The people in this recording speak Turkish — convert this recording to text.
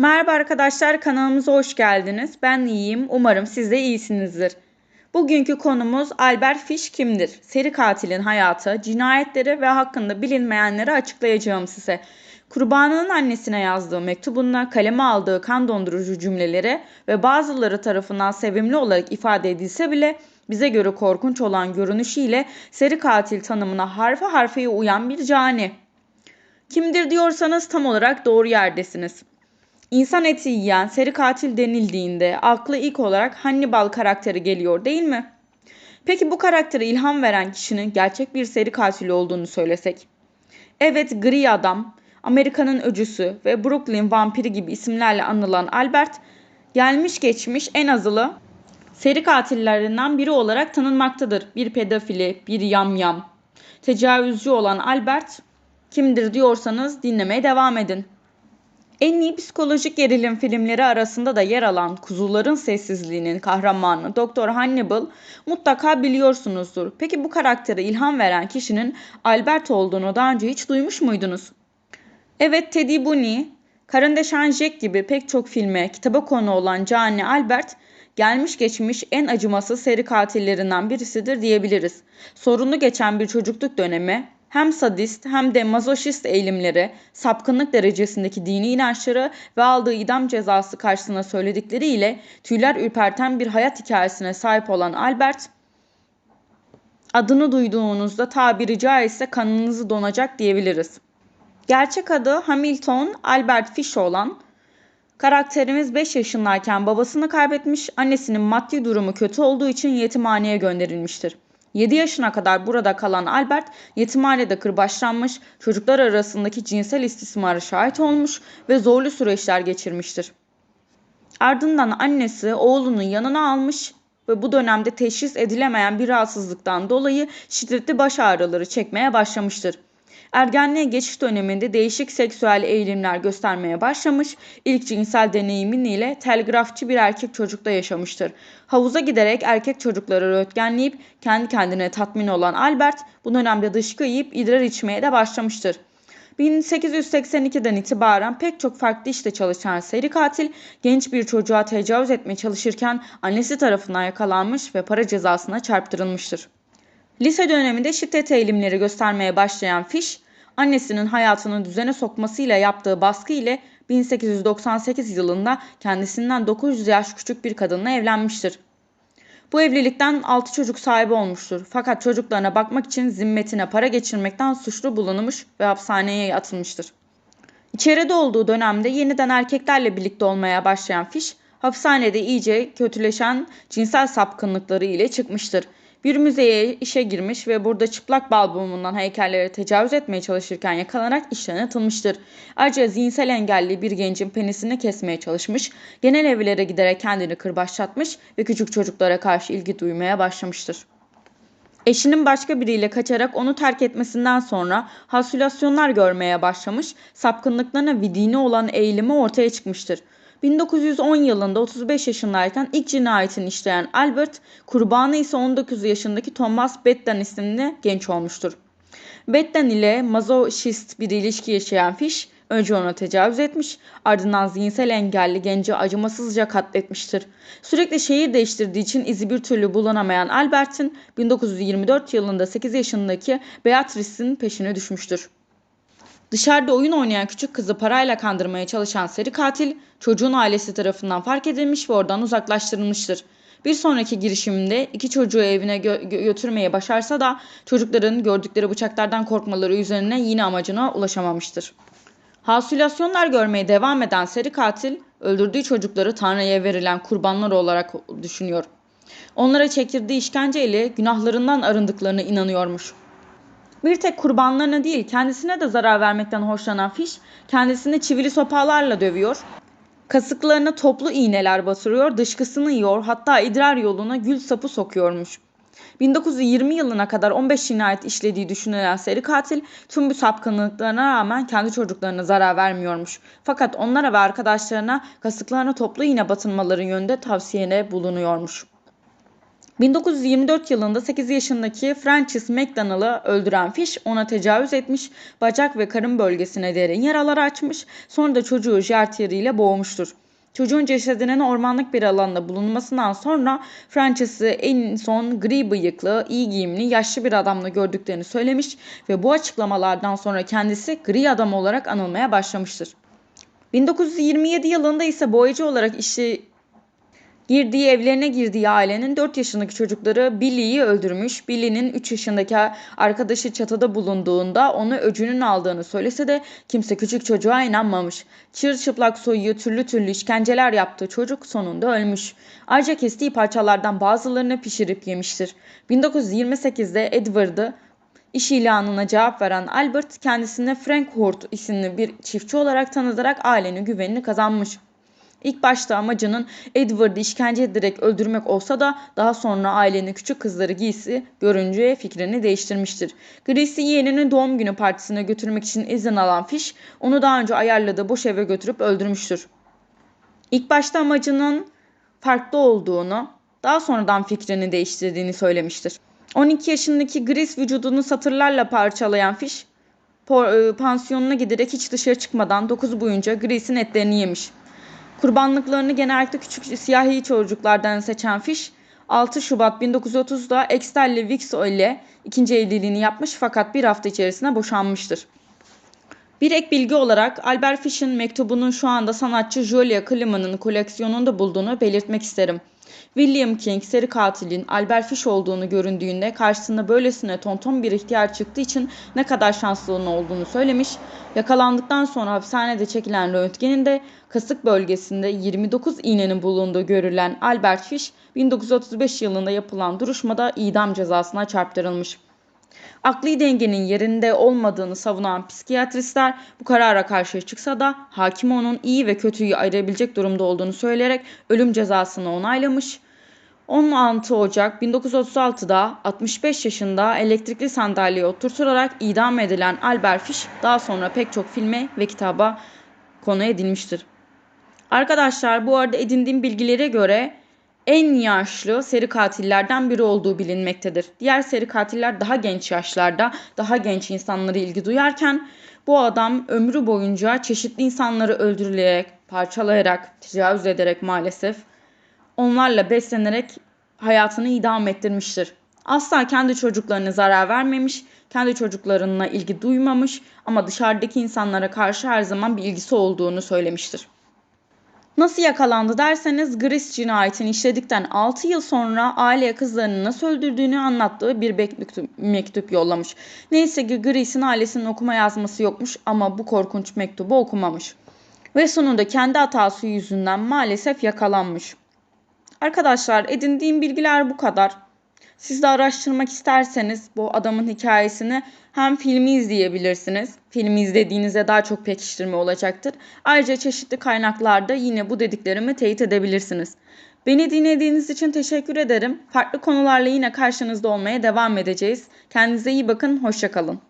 Merhaba arkadaşlar kanalımıza hoş geldiniz. Ben iyiyim. Umarım siz de iyisinizdir. Bugünkü konumuz Albert Fish kimdir? Seri katilin hayatı, cinayetleri ve hakkında bilinmeyenleri açıklayacağım size. Kurbanının annesine yazdığı mektubunda kaleme aldığı kan dondurucu cümleleri ve bazıları tarafından sevimli olarak ifade edilse bile bize göre korkunç olan görünüşüyle seri katil tanımına harfe harfeye uyan bir cani. Kimdir diyorsanız tam olarak doğru yerdesiniz. İnsan eti yiyen seri katil denildiğinde aklı ilk olarak Hannibal karakteri geliyor değil mi? Peki bu karaktere ilham veren kişinin gerçek bir seri katil olduğunu söylesek? Evet gri adam, Amerika'nın öcüsü ve Brooklyn vampiri gibi isimlerle anılan Albert, gelmiş geçmiş en azılı seri katillerinden biri olarak tanınmaktadır. Bir pedofili, bir yamyam. Tecavüzcü olan Albert kimdir diyorsanız dinlemeye devam edin. En iyi psikolojik gerilim filmleri arasında da yer alan Kuzuların Sessizliği'nin kahramanı Doktor Hannibal mutlaka biliyorsunuzdur. Peki bu karaktere ilham veren kişinin Albert olduğunu daha önce hiç duymuş muydunuz? Evet Teddy Bunny, Karen de Jack gibi pek çok filme, kitaba konu olan Gianni Albert gelmiş geçmiş en acımasız seri katillerinden birisidir diyebiliriz. Sorunlu geçen bir çocukluk dönemi, hem sadist hem de mazoşist eğilimleri, sapkınlık derecesindeki dini inançları ve aldığı idam cezası karşısında söyledikleriyle tüyler ürperten bir hayat hikayesine sahip olan Albert, adını duyduğunuzda tabiri caizse kanınızı donacak diyebiliriz. Gerçek adı Hamilton Albert Fish olan Karakterimiz 5 yaşındayken babasını kaybetmiş, annesinin maddi durumu kötü olduğu için yetimhaneye gönderilmiştir. 7 yaşına kadar burada kalan Albert yetimhanede kırbaçlanmış, çocuklar arasındaki cinsel istismara şahit olmuş ve zorlu süreçler geçirmiştir. Ardından annesi oğlunu yanına almış ve bu dönemde teşhis edilemeyen bir rahatsızlıktan dolayı şiddetli baş ağrıları çekmeye başlamıştır. Ergenliğe geçiş döneminde değişik seksüel eğilimler göstermeye başlamış, ilk cinsel deneyimin ile telgrafçı bir erkek çocukta yaşamıştır. Havuza giderek erkek çocukları röntgenleyip kendi kendine tatmin olan Albert bu dönemde dışkı yiyip idrar içmeye de başlamıştır. 1882'den itibaren pek çok farklı işte çalışan seri katil genç bir çocuğa tecavüz etmeye çalışırken annesi tarafından yakalanmış ve para cezasına çarptırılmıştır. Lise döneminde şiddet eğilimleri göstermeye başlayan Fish, annesinin hayatını düzene sokmasıyla yaptığı baskı ile 1898 yılında kendisinden 900 yaş küçük bir kadınla evlenmiştir. Bu evlilikten 6 çocuk sahibi olmuştur. Fakat çocuklarına bakmak için zimmetine para geçirmekten suçlu bulunmuş ve hapishaneye atılmıştır. İçeride olduğu dönemde yeniden erkeklerle birlikte olmaya başlayan Fish, hapishanede iyice kötüleşen cinsel sapkınlıkları ile çıkmıştır bir müzeye işe girmiş ve burada çıplak bal bulunan heykellere tecavüz etmeye çalışırken yakalanarak işten atılmıştır. Ayrıca zihinsel engelli bir gencin penisini kesmeye çalışmış, genel evlere giderek kendini kırbaçlatmış ve küçük çocuklara karşı ilgi duymaya başlamıştır. Eşinin başka biriyle kaçarak onu terk etmesinden sonra halüsinasyonlar görmeye başlamış, sapkınlıklarına ve dini olan eğilimi ortaya çıkmıştır. 1910 yılında 35 yaşındayken ilk cinayetini işleyen Albert, kurbanı ise 19 yaşındaki Thomas Bettan isimli genç olmuştur. Bettan ile mazoşist bir ilişki yaşayan Fish, önce ona tecavüz etmiş, ardından zihinsel engelli genci acımasızca katletmiştir. Sürekli şehir değiştirdiği için izi bir türlü bulunamayan Albert'in 1924 yılında 8 yaşındaki Beatrice'in peşine düşmüştür. Dışarıda oyun oynayan küçük kızı parayla kandırmaya çalışan seri katil çocuğun ailesi tarafından fark edilmiş ve oradan uzaklaştırılmıştır. Bir sonraki girişiminde iki çocuğu evine gö- götürmeye başarsa da çocukların gördükleri bıçaklardan korkmaları üzerine yine amacına ulaşamamıştır. Hasülasyonlar görmeye devam eden seri katil öldürdüğü çocukları Tanrı'ya verilen kurbanlar olarak düşünüyor. Onlara çektirdiği işkenceyle günahlarından arındıklarına inanıyormuş. Bir tek kurbanlarına değil kendisine de zarar vermekten hoşlanan Fish kendisini çivili sopalarla dövüyor. Kasıklarına toplu iğneler batırıyor, dışkısını yiyor hatta idrar yoluna gül sapı sokuyormuş. 1920 yılına kadar 15 cinayet işlediği düşünülen seri katil tüm bu sapkınlıklarına rağmen kendi çocuklarına zarar vermiyormuş. Fakat onlara ve arkadaşlarına kasıklarına toplu iğne batırmaları yönünde tavsiyene bulunuyormuş. 1924 yılında 8 yaşındaki Francis McDonald'ı öldüren Fish ona tecavüz etmiş, bacak ve karın bölgesine derin yaralar açmış, sonra da çocuğu jartiyeriyle boğmuştur. Çocuğun cesedinin ormanlık bir alanda bulunmasından sonra Francis'i en son gri bıyıklı, iyi giyimli, yaşlı bir adamla gördüklerini söylemiş ve bu açıklamalardan sonra kendisi gri adam olarak anılmaya başlamıştır. 1927 yılında ise boyacı olarak işi girdiği evlerine girdiği ailenin 4 yaşındaki çocukları Billy'yi öldürmüş. Billy'nin 3 yaşındaki arkadaşı çatıda bulunduğunda onu öcünün aldığını söylese de kimse küçük çocuğa inanmamış. Çırçıplak soyuyu türlü türlü işkenceler yaptığı çocuk sonunda ölmüş. Ayrıca kestiği parçalardan bazılarını pişirip yemiştir. 1928'de Edward'ı İş ilanına cevap veren Albert kendisine Frank Hurt isimli bir çiftçi olarak tanıtarak ailenin güvenini kazanmış. İlk başta amacının Edward'ı işkence ederek öldürmek olsa da daha sonra ailenin küçük kızları giysi görünce fikrini değiştirmiştir. Gracie yeğeninin doğum günü partisine götürmek için izin alan Fish onu daha önce ayarladığı boş eve götürüp öldürmüştür. İlk başta amacının farklı olduğunu, daha sonradan fikrini değiştirdiğini söylemiştir. 12 yaşındaki Grace vücudunu satırlarla parçalayan Fish, e, pansiyonuna giderek hiç dışarı çıkmadan 9 boyunca Grace'in etlerini yemiş. Kurbanlıklarını genellikle küçük siyahi çocuklardan seçen Fish, 6 Şubat 1930'da Extel'li Vixo ile ikinci evliliğini yapmış fakat bir hafta içerisinde boşanmıştır. Bir ek bilgi olarak Albert Fish'in mektubunun şu anda sanatçı Julia Kliman'ın koleksiyonunda bulduğunu belirtmek isterim. William King seri katilin Albert Fish olduğunu göründüğünde karşısında böylesine tonton bir ihtiyar çıktığı için ne kadar şanslı olduğunu söylemiş. Yakalandıktan sonra hapishanede çekilen röntgeninde kasık bölgesinde 29 iğnenin bulunduğu görülen Albert Fish 1935 yılında yapılan duruşmada idam cezasına çarptırılmış. Akli dengenin yerinde olmadığını savunan psikiyatristler bu karara karşı çıksa da hakim onun iyi ve kötüyü ayırabilecek durumda olduğunu söyleyerek ölüm cezasını onaylamış. 16 Ocak 1936'da 65 yaşında elektrikli sandalyeye oturtularak idam edilen Albert Fish daha sonra pek çok filme ve kitaba konu edilmiştir. Arkadaşlar bu arada edindiğim bilgilere göre en yaşlı seri katillerden biri olduğu bilinmektedir. Diğer seri katiller daha genç yaşlarda daha genç insanlara ilgi duyarken bu adam ömrü boyunca çeşitli insanları öldürülerek, parçalayarak, tecavüz ederek maalesef onlarla beslenerek hayatını idam ettirmiştir. Asla kendi çocuklarına zarar vermemiş, kendi çocuklarına ilgi duymamış ama dışarıdaki insanlara karşı her zaman bir ilgisi olduğunu söylemiştir. Nasıl yakalandı derseniz Gris cinayetini işledikten 6 yıl sonra aileye kızlarını nasıl öldürdüğünü anlattığı bir mektup, mektup yollamış. Neyse ki Gris'in ailesinin okuma yazması yokmuş ama bu korkunç mektubu okumamış. Ve sonunda kendi hatası yüzünden maalesef yakalanmış. Arkadaşlar edindiğim bilgiler bu kadar. Siz de araştırmak isterseniz bu adamın hikayesini hem filmi izleyebilirsiniz. Filmi izlediğinizde daha çok pekiştirme olacaktır. Ayrıca çeşitli kaynaklarda yine bu dediklerimi teyit edebilirsiniz. Beni dinlediğiniz için teşekkür ederim. Farklı konularla yine karşınızda olmaya devam edeceğiz. Kendinize iyi bakın, hoşçakalın.